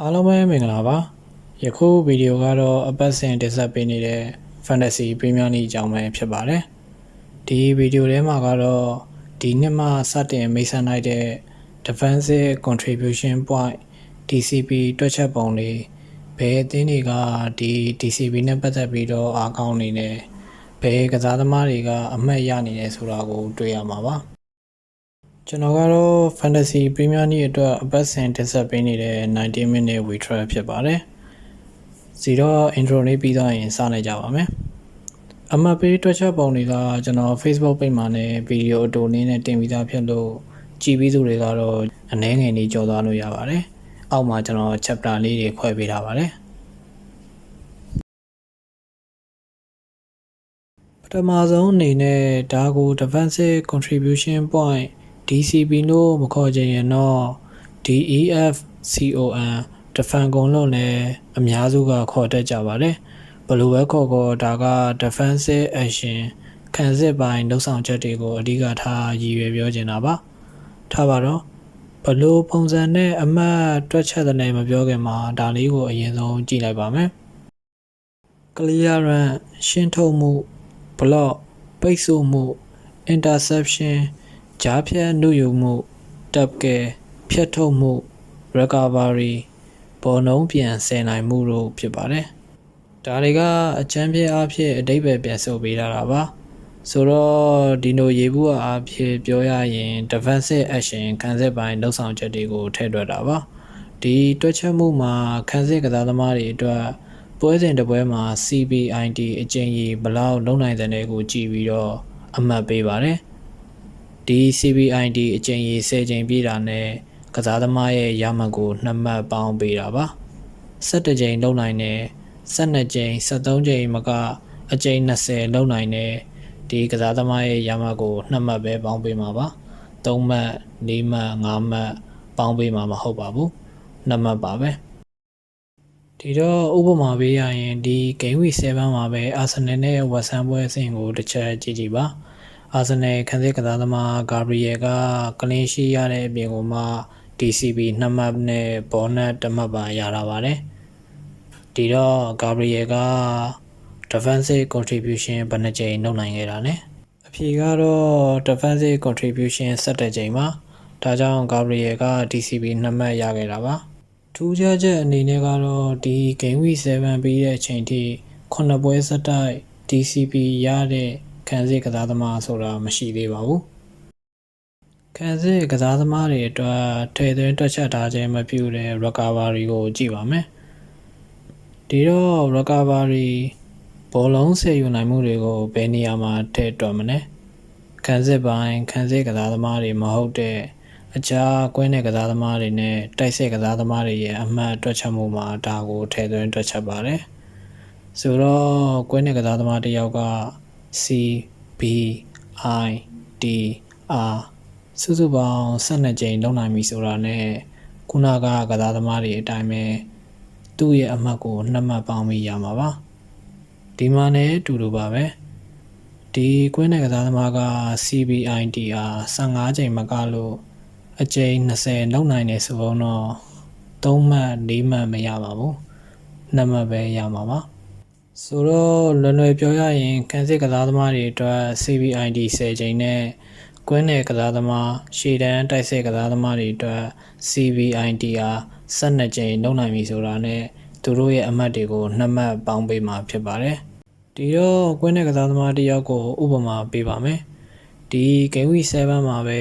အားလုံးပဲမင်္ဂလာပါယခုဗီဒီယိုကတော့အပတ်စဉ်တင်ဆက်ပေးနေတဲ့ Fantasy Premier League အကြောင်းပဲဖြစ်ပါတယ်ဒီဗီဒီယိုထဲမှာကတော့ဒီနှစ်မှစတင်မိတ်ဆက်နိုင်တဲ့ Defensive Contribution Point DCP တွက်ချက်ပုံလေးဘယ်အသင်းတွေကဒီ DCP နဲ့ပတ်သက်ပြီးတော့အားကောင်းနေနေဘယ်ကစားသမားတွေကအမှတ်ရနေတယ်ဆိုတာကိုတွေ့ရမှာပါ ကျွန်တော်ကတော့ Fantasy Premier League အတွက်အပတ်စဉ်တင်ဆက်ပေးနေတဲ့90 minute withdrawal ဖြစ်ပါတယ်။စီတော့ intro လေးပြီးသွားရင်စနိုင်ကြပါမယ်။အမှတ်ပေးတွက်ချက်ပုံတွေကကျွန်တော် Facebook page မှာနဲ့ဗီဒီယိုအတူလေးနဲ့တင်ပြီးသားဖြစ်လို့ကြည်ပြီးသူတွေကတော့အနည်းငယ်လေးကြော်သွားလို့ရပါတယ်။အောက်မှာကျွန်တော် chapter လေးတွေခွဲပေးထားပါတယ်။ပထမဆုံးအနေနဲ့ဒါကို defensive contribution point DCB လို့မခေါ်ချင်ရင်တော့ DEF CON defend ကုန်လို့လည်းအများစုကခေါ်တတ်ကြပါတယ်ဘယ်လိုပဲခေါ်ခေါ်ဒါက defensive action ခံစစ်ပိုင်းလှုပ်ဆောင်ချက်တွေကိုအဓိကထားရည်ရွယ်ပြောချင်တာပါထားပါတော့ဘယ်လိုပုံစံနဲ့အမှတ်တွက်ချက်တဲ့နယ်မပြောခင်မှာဒါလေးကိုအရင်ဆုံးကြည့်လိုက်ပါမယ် clearance ရှင်းထုတ်မှု block ပိတ်ဆို့မှု interception ကြားဖြတ်နှုတ်ယူမှု tap ကဲဖြတ်ထုတ်မှု recovery ပေါ်နှုံးပြန်ဆယ်နိုင်မှုတို့ဖြစ်ပါတယ်။ဒါတွေကအချမ်းပြအဖြစ်အတိတ်ပဲပြန်ဆိုပေးထားတာပါ။ဆိုတော့ဒီလိုရေဘူးအဖြစ်ပြောရရင် defensive action ခံစစ်ပိုင်းလှုပ်ဆောင်ချက်တွေကိုထည့်တွက်တာပါ။ဒီတွက်ချက်မှုမှာခံစစ်ကစားသမားတွေအတွက်ပွဲစဉ်တစ်ပွဲမှာ CBID အကျဉ်းကြီးဘလောက်လုံနိုင်တဲ့ကိုကြည့်ပြီးတော့အမှတ်ပေးပါတယ်။ ဒီ CBID အကျဉ်းကြီး10ချိန်ပြည့်တာနဲ့ကစားသမားရဲ့ရမှတ်ကို2မှတ်ပေါင်းပေးတာပါ17ချိန်လုံနိုင်တယ်12ချိန်73ချိန်မကအချိန်20လုံနိုင်တယ်ဒီကစားသမားရဲ့ရမှတ်ကို2မှတ်ပဲပေါင်းပေးမှာပါ3မှတ်4မှတ်5မှတ်ပေါင်းပေးမှာမဟုတ်ပါဘူး2မှတ်ပါပဲဒီတော့ဥပမာပေးရရင်ဒီ Game Week 7မှာပဲ Arsenal နဲ့ West Ham ပွဲအဆင့်ကိုတစ်ချက်ကြည့်ကြည့်ပါ အာဆင်နယ်ခန်းစစ်ကစားသမားဂါဘရီယယ်ကကလင်းရှိရတဲ့အပြင်ကိုမှ DCB နှစ်မှတ်နဲ့ဘောနတ်တစ်မှတ်ပါရတာပါတယ်ဒီတော့ဂါဘရီယယ်က defensive contribution ဘယ်နှကြိမ်လုပ်နိုင်ခဲ့တာလဲအဖြေကတော့ defensive contribution 17ကြိမ်ပါဒါကြောင့်ဂါဘရီယယ်က DCB နှစ်မှတ်ရခဲ့တာပါထူးခြားချက်အနေနဲ့ကတော့ဒီ Game Week 7ပြီးတဲ့အချိန်ထိ9ပွဲစတိုက် DCB ရတဲ့ ခံစစ်ကစားသမားဆိုတာမရှိသေးပါဘူးခံစစ်ကစားသမားတွေအတွက်ထဲသွင်းတွက်ချက်ထားခြင်းမပြုတဲ့ recovery ကိုကြည့်ပါမယ်ဒီတော့ recovery ဘောလုံးဆယ်ယူနိုင်မှုတွေကိုဘယ်နေရာမှာထည့်တွက်မလဲခံစစ်ပိုင်းခံစစ်ကစားသမားတွေမဟုတ်တဲ့အခြားကွင်းတဲ့ကစားသမားတွေနဲ့တိုက်စစ်ကစားသမားတွေရဲ့အမှတ်တွက်ချက်မှုမှာဒါကိုထည့်သွင်းတွက်ချက်ပါတယ်ဆိုတော့ကွင်းတဲ့ကစားသမားတစ်ယောက်က C B I D R စုစုပေါင်း12ကြိမ်လုံနိုင်ပြီဆိုတာနဲ့ခုနကကစားသမားတွေအတိုင်းပဲသူ့ရဲ့အမှတ်ကိုနှစ်မှတ်ပေါင်းပြီးရမှာပါဒီမှာလည်းအတူတူပါပဲဒီကွင်းတဲ့ကစားသမားက CBIDR 15ကြိမ်မကလို့အကြိမ်20လုံနိုင်တယ်ဆိုတော့3မှတ်4မှတ်မရပါဘူး2မှတ်ပဲရမှာပါ ဆိုတော့လွယ်လွယ်ပြောရရင်ကန်စစ်ကစားသမားတွေအတွက် CBID 10ချိန်နဲ့ကွင်းနယ်ကစားသမားရှေ့တန်းတိုက်စစ်ကစားသမားတွေအတွက် CBID အား12ချိန်လုံနိုင်ပြီဆိုတာနဲ့သူတို့ရဲ့အမှတ်တွေကိုနှစ်မှတ်ပေါင်းပေးမှာဖြစ်ပါတယ်။ဒီတော့ကွင်းနယ်ကစားသမားတစ်ယောက်ကိုဥပမာပေးပါမယ်။ဒီ Game Week 7မှာပဲ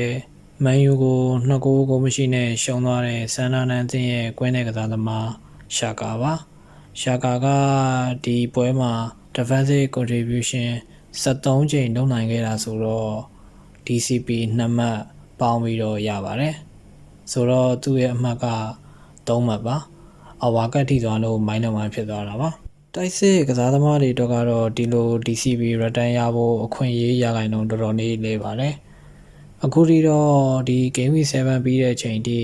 မန်ယူကိုနှစ်ဂိုးကိုမရှိနဲ့ရှုံးသွားတဲ့ဆန်နာနန်တင်ရဲ့ကွင်းနယ်ကစားသမားရှာကာပါ။ ရှာကာကဒီပွဲမှာ defensive contribution 73ချိန်လုပ်နိုင်ခဲ့တာဆိုတော့ DCP နှစ်မှတ်ပေါင်းပြီးတော့ရပါတယ်ဆိုတော့သူ့ရဲ့အမှတ်က3မှတ်ပါအဝါကတ်ထိသွားလို့ minus 1ဖြစ်သွားတာပါတိုက်စစ်ကစားသမားတွေတော့ကတော့ဒီလို DCP return ရဖို့အခွင့်အရေးရခိုင်တော့တော်တော်လေးလေးပါတယ်အခုဒီတော့ဒီ game week 7ပြီးတဲ့အချိန်ထိ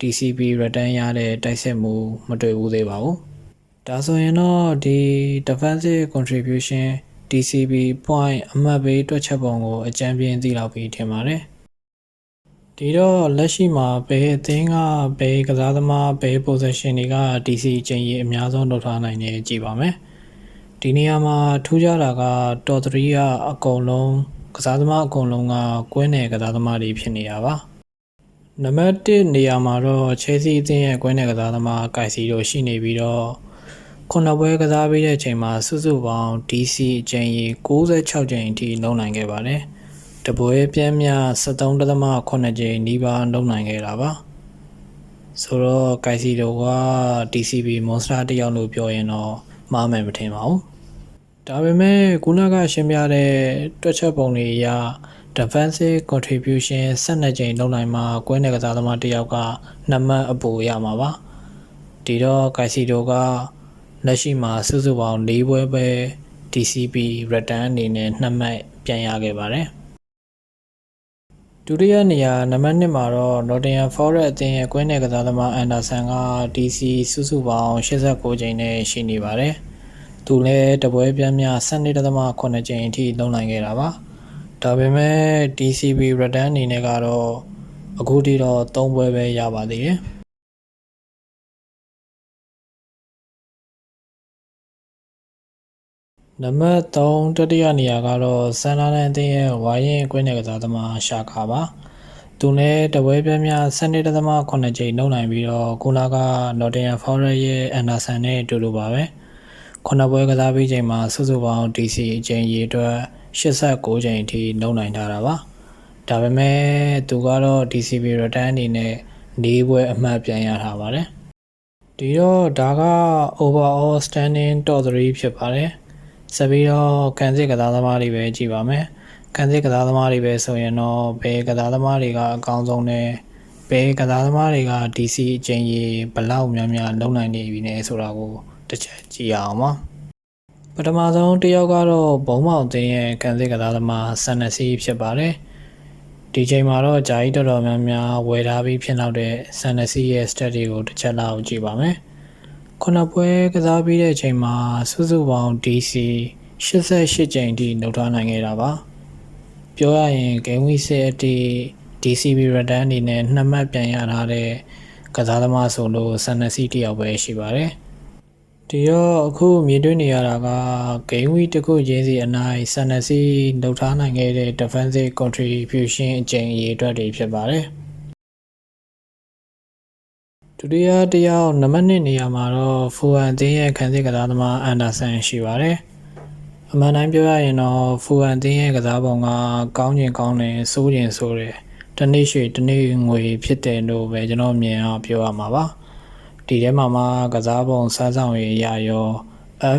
DCP return ရတဲ့တိုက်စစ်မှုမတွေ့ဘူးသေးပါဘူး ဒါဆိုရင်တော့ဒီ defensive contribution DCB point အမှတ်ပေးတွက်ချက်ပုံကိုအကြံပြင်းသိလောက်ပြီးထင်ပါတယ်ဒီတော့လက်ရှိမှာဘယ်အသင်းကဘယ်ကစားသမားဘယ် position တွေက DC အချိန်ကြီးအများဆုံးလုပ်ထားနိုင်နေကြည့်ပါမယ်ဒီနေရာမှာထူးခြားတာကတော်3ကအကုန်လုံးကစားသမားအကုန်လုံးကကွင်းနယ်ကစားသမားတွေဖြစ်နေတာပါနံပါတ်1နေရာမှာတော့ Chelsea အသင်းရဲ့ကွင်းနယ်ကစားသမားကိုက်စီတို့ရှိနေပြီးတော့ ခုနှစ်ပွဲကစားပြီးတဲ့အချိန်မှာစုစုပေါင်း DC အချိန်ကြီး66ချိန်အထိလုံးနိုင်ခဲ့ပါတယ်တပွဲပြင်းမြ73.8ချိန်နီးပါးလုံးနိုင်ခဲ့တာပါဆိုတော့ကိုက်စီတို့က DCB Monster တယောက်လို့ပြောရင်တော့မှားမယ်မထင်ပါဘူးဒါပေမဲ့ခုနကရှင်းပြတဲ့တွက်ချက်ပုံတွေအရ defensive contribution 12ချိန်လုံးနိုင်မှာကွင်းနယ်ကစားသမားတစ်ယောက်ကနှစ်မှတ်အပိုရမှာပါဒီတော့ကိုက်စီတို့က လက်ရှိမှာစုစုပေါင်း၄ပွဲပဲ DCB return အနေနဲ့နှစ်မှတ်ပြန်ရခဲ့ပါတယ်ဒုတိယနေရာနံပါတ်1မှာတော့ Nottingham Forest အသင်းရဲ့ကွင်းနယ်ကစားသမား Anderson က DC စုစုပေါင်း89ချိန်နဲ့ရှိနေပါတယ်။သူလည်းတပွဲပြန်းမြ12.8ချိန်အထိလုံးနိုင်ခဲ့တာပါ။ဒါပေမဲ့ DCB return အနေနဲ့ကတော့အခုထိတော့3ပွဲပဲရပါသေးတယ်။ နံပါတ်3တတိယနေရာကတော့ဆန်လာလန်အသင်းရဲ့ဝိုင်းရင်ကွင်းနယ်ကစားသမားရှာခါပါသူလည်းတပွဲပြင်းများ12.8ချိန်နှုတ်နိုင်ပြီးတော့ခုနက Nottingham Forest ရဲ့ Anderson နဲ့အတူတူပါပဲခုနပွဲကစားပြီးချိန်မှာစုစုပေါင်း DC အချိန်ရေအတွက်89ချိန်အထိနှုတ်နိုင်ထားတာပါဒါပေမဲ့သူကတော့ DCB return အနေနဲ့၄ပွဲအမှတ်ပြန်ရထားပါတယ်ဒီတော့ဒါက overall standing top 3ဖြစ်ပါတယ် ဆက်ပြီးတော့ကန်စစ်ကစားသမားတွေပဲကြည့်ပါမယ်ကန်စစ်ကစားသမားတွေပဲဆိုရင်တော့ဘယ်ကစားသမားတွေကအကောင်းဆုံးလဲဘယ်ကစားသမားတွေက DC အချိန်ကြီးဘလောက်များများလုံနိုင်နေပြီလဲဆိုတာကိုတစ်ချက်ကြည့်အောင်ပါပထမဆုံးတစ်ယောက်ကတော့ဘုံမောင်သိန်းရဲ့ကန်စစ်ကစားသမားဆန်နစီဖြစ်ပါတယ်ဒီချိန်မှာတော့ဂျာကြီးတော်တော်များများဝယ်ထားပြီးဖြစ်လောက်တဲ့ဆန်နစီရဲ့ stat တွေကိုတစ်ချက်လောက်ကြည့်ပါမယ် ခုနှစ်ပွဲကစားပြီးတဲ့အချိန်မှာစုစုပေါင်း DC 88ကြိမ်ထိနှုတ်ထားနိုင်ခဲ့တာပါပြောရရင် Game Week 10အထိ DCB return အနေနဲ့နှစ်မှတ်ပြန်ရထားတဲ့ကစားသမားဆိုလို့ဆန်နစီတယောက်ပဲရှိပါတယ်ဒီတော့အခုမြင်တွေ့နေရတာက Game Week တစ်ခုချင်းစီအနိုင်ဆန်နစီနှုတ်ထားနိုင်ခဲ့တဲ့ defensive contribution အကြိမ်အရေအတွက်တွေဖြစ်ပါတယ် ဒုတိယတစ်ယောက်နံပါတ်1နေရာမှာတော့ဖူအန်တင်းရဲ့ခံစစ်ကစားသမားအန်ဒါဆန်ရှိပါတယ်။အမှန်တိုင်းပြောရရင်တော့ဖူအန်တင်းရဲ့ကစားပုံကကောင်းကျင်ကောင်းတယ်စိုးကျင်ဆိုးတယ်။တနေ့ရွှေတနေ့ငွေဖြစ်တယ်လို့ပဲကျွန်တော်မြင်အောင်ပြောရမှာပါ။ဒီထဲမှာမှကစားပုံစားဆောင်ရရရော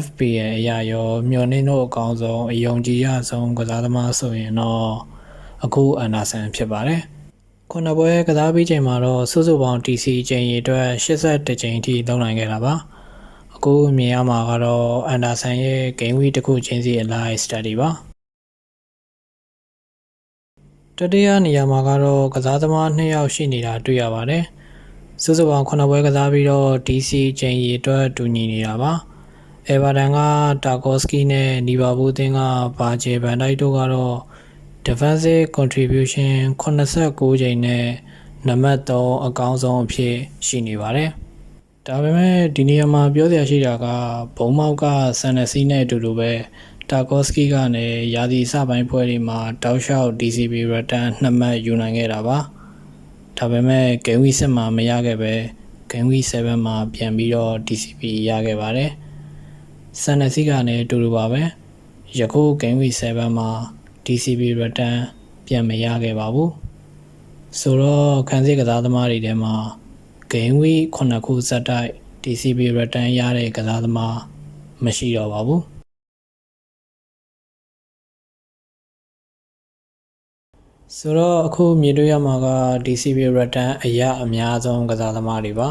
FPL အရာရောမျော်နှင်းတို့အကောင်းဆုံးအယုံကြည်ရဆုံးကစားသမားဆိုရင်တော့အခုအန်ဒါဆန်ဖြစ်ပါတယ်။ ခုနှစ်ပွဲကစားပြီးချိန်မှာတော့စုစုပေါင်း TC ချိန်ရေအတွက်82ချိန်အထိသုံးနိုင်ခဲ့တာပါအခုမြင်ရမှာကတော့အန်ဒါဆန်ရဲ့ game week တစ်ခုချင်းစီအလိုက် study ပါတတိယနေရာမှာကတော့ကစားသမား2ယောက်ရှိနေတာတွေ့ရပါတယ်စုစုပေါင်း9ပွဲကစားပြီးတော့ DC ချိန်ရေအတွက်တူညီနေတာပါအေဗာတန်ကတာကောစကီနဲ့နီဗာပူးအသင်းကဘာဂျေဘန်တိုက်တို့ကတော့ defensive contribution 89ချိန်နဲ့နံပါတ်3အကောင်းဆုံးအဖြစ်ရှိနေပါတယ်။ဒါပေမဲ့ဒီနေရာမှာပြောစရာရှိတာကဘုံမောက်ကဆန်နစီနဲ့အတူတူပဲတာကောစကီကလည်းရာသီစပိုင်းပွဲတွေမှာတောက်လျှောက် DCB return နှစ်မှတ်ယူနိုင်ခဲ့တာပါ။ဒါပေမဲ့ game week 7မှာမရခဲ့ပဲ game week 7မှာပြန်ပြီးတော့ DCB ရခဲ့ပါတယ်။ဆန်နစီကလည်းအတူတူပါပဲ။ယခု game week 7မှာ DCB return ပြန်မရခဲ့ပါဘူးဆိုတော့ခန်းစစ်ကစားသမားတွေထဲမှာ game week 9ခုစက်တိုက် DCB return ရတဲ့ကစားသမားမရှိတော့ပါဘူးဆိုတော့အခုမြင်တွေ့ရမှာက DCB return အရာအများဆုံးကစားသမားတွေပါ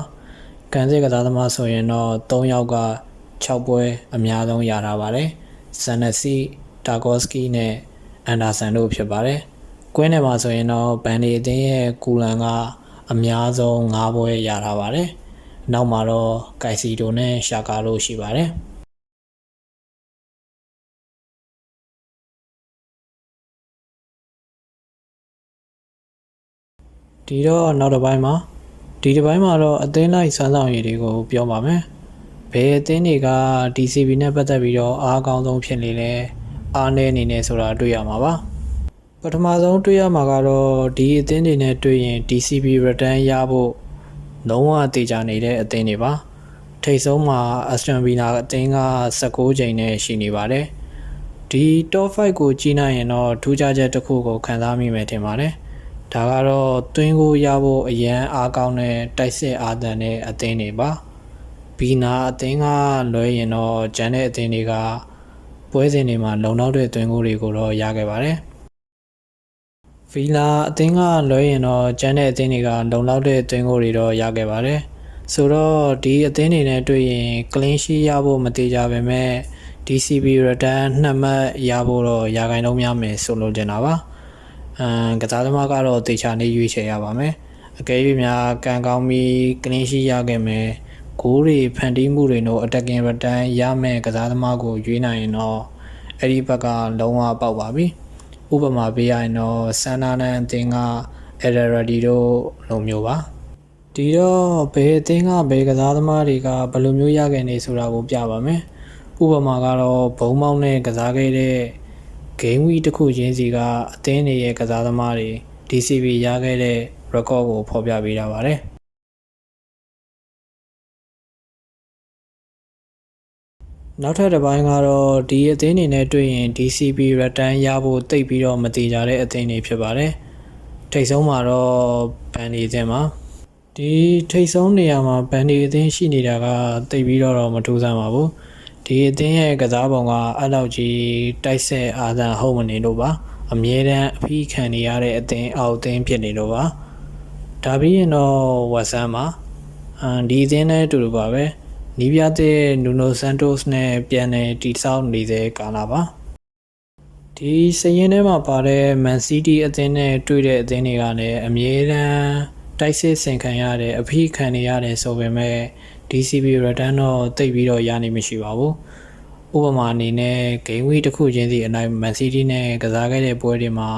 ကန်စစ်ကစားသမားဆိုရင်တော့3ယောက်က6ပွဲအများဆုံးရထားပါတယ်ဆန်နစီတာကောစကီနဲ့ အန်ဒါဆန်တို့ဖြစ်ပါတယ်။ကွင်းထဲမှာဆိုရင်တော့ဘန်ဒီအသင်းရဲ့ကူလန်ကအများဆုံး၅ပွဲရထားပါတယ်။နောက်မှာတော့ကိုက်စီတိုနဲ့ရှာကာလို့ရှိပါတယ်။ဒီတော့နောက်တစ်ပိုင်းမှာဒီတစ်ပိုင်းမှာတော့အသင်းလိုက်စွမ်းဆောင်ရည်တွေကိုပြောပါမယ်ဘယ်အသင်းတွေက DCB နဲ့ပတ်သက်ပြီးတော့အားအကောင်းဆုံးဖြစ်နေလဲ အားနည်းနေနေဆိုတာတွေ့ရမှာပါပထမဆုံးတွေ့ရမှာကတော့ဒီအသင်းတွေနဲ့တွေ့ရင် DCB return ရဖို့လုံးဝတေချာနေတဲ့အသင်းတွေပါထိတ်ဆုံးမှာ Aston Villa အသင်းက16ချိန်နဲ့ရှိနေပါတယ်ဒီ top 5ကိုကြီးနိုင်ရင်တော့ထူးခြားချက်တစ်ခုကိုခံစားမိမယ်ထင်ပါတယ်ဒါကတော့တွင်းကိုရဖို့အရန်အားကောင်းတဲ့တိုက်စစ်အားတန်တဲ့အသင်းတွေပါဘီနာအသင်းကလွဲရင်တော့ဂျန်တဲ့အသင်းတွေက ပွဲစဉ်တွေမှာလုံလောက်တဲ့တွင်းကိုတွေကိုတော့ရခဲ့ပါတယ်ဗီလာအသင်းကလွဲရင်တော့ဂျန်တဲ့အသင်းတွေကလုံလောက်တဲ့တွင်းကိုတွေတော့ရခဲ့ပါတယ်ဆိုတော့ဒီအသင်းတွေနဲ့တွေ့ရင် clean sheet ရဖို့မတေချာပဲမဲ့ DCB return နှစ်မှတ်ရဖို့တော့ရာဂိုင်လုံးများမယ်ဆိုလိုချင်တာပါအမ်ကစားသမားကတော့တေချာနေရွေးချယ်ရပါမယ်အကယ်၍များကံကောင်းပြီး clean sheet ရခဲ့မယ် ဂိုးတွေဖန်တီးမှုတွေတို့ attacking return ရမယ်ကစားသမားကိုရွေးနိုင်ရင်တော့အဲ့ဒီဘက်ကလုံးဝပေါက်ပါပြီဥပမာပေးရရင်တော့ဆန်နာနန်အသင်းက Ederradi တို့လိုမျိုးပါဒီတော့ဘယ်အသင်းကဘယ်ကစားသမားတွေကဘယ်လိုမျိုးရခဲ့နေဆိုတာကိုပြပါမယ်ဥပမာကတော့ဘုံမောင်းနဲ့ကစားခဲ့တဲ့ game week တစ်ခုချင်းစီကအသင်းတွေရဲ့ကစားသမားတွေ DCB ရခဲ့တဲ့ record ကိုဖော်ပြပေးထားပါတယ် နောက်ထပ်တစ်ပိုင်းကတော့ဒီအသင်းတွေနဲ့တွေ့ရင် DCB return ရဖို့တိတ်ပြီးတော့မတည်ကြတဲ့အသင်းတွေဖြစ်ပါတယ်ထိတ်ဆုံးမှာတော့ဘန်ဒီအသင်းမှာဒီထိတ်ဆုံးနေရာမှာဘန်ဒီအသင်းရှိနေတာကတိတ်ပြီးတော့တော့မထူးဆန်းပါဘူးဒီအသင်းရဲ့ကစားပုံကအဲ့လောက်ကြီးတိုက်ဆက်အာသံဟုတ်မနေလို့ပါအမြဲတမ်းအဖိခံနေရတဲ့အသင်းအောက်အသင်းဖြစ်နေလို့ပါဒါပြီးရင်တော့ဝက်ဆန်မှာအမ်ဒီအသင်းနဲ့အတူတူပါပဲ နီးပြတဲ့နူနိုဆန်တိုစ်နဲ့ပြန်နေတီဆောက်နေတဲ့ကာလာပါဒီစရင်ထဲမှာပါတဲ့မန်စီးတီးအသင်းနဲ့တွေ့တဲ့အသင်းတွေကလည်းအမြဲတမ်းတိုက်စစ်ဆင်ခံရတယ်အဖိခံနေရတယ်ဆိုပေမဲ့ DCB return တော့တိတ်ပြီးတော့ရနေမရှိပါဘူးဥပမာအနေနဲ့ game week တစ်ခုချင်းစီအနိုင် Man City နဲ့ကစားခဲ့တဲ့ပွဲတွေမှာ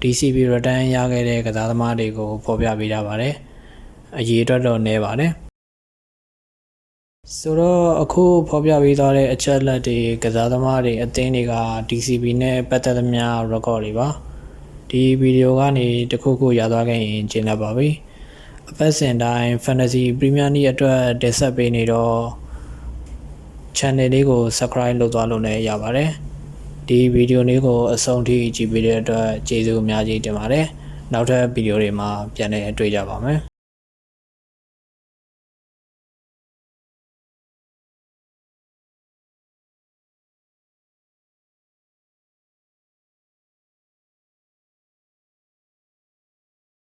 DCB return ရခဲ့တဲ့ကစားသမားတွေကိုဖော်ပြပေးထားပါတယ်အရေးအတွက်တော့နည်းပါတယ် ဆိုတော့အခုဖော်ပြပေးသွားတဲ့အချက်လက်တွေကစားသမားတွေအသင်းတွေက DCB နဲ့ပတ်သက်သမျှ record တွေပါဒီဗီဒီယိုကနေတခုခုရသွားခဲ့ရင်ကျင်းတတ်ပါပြီအပတ်စဉ်တိုင်း Fantasy Premier League အတွက်တင်ဆက်ပေးနေတော့ channel လေးကို subscribe လုပ်သွားလို့လည်းရပါတယ်ဒီဗီဒီယိုလေးကိုအဆုံးထိကြည့်ပေးတဲ့အတွက်ကျေးဇူးအများကြီးတင်ပါတယ်နောက်ထပ်ဗီဒီယိုတွေမှာပြန်လည်တွေ့ကြပါမယ်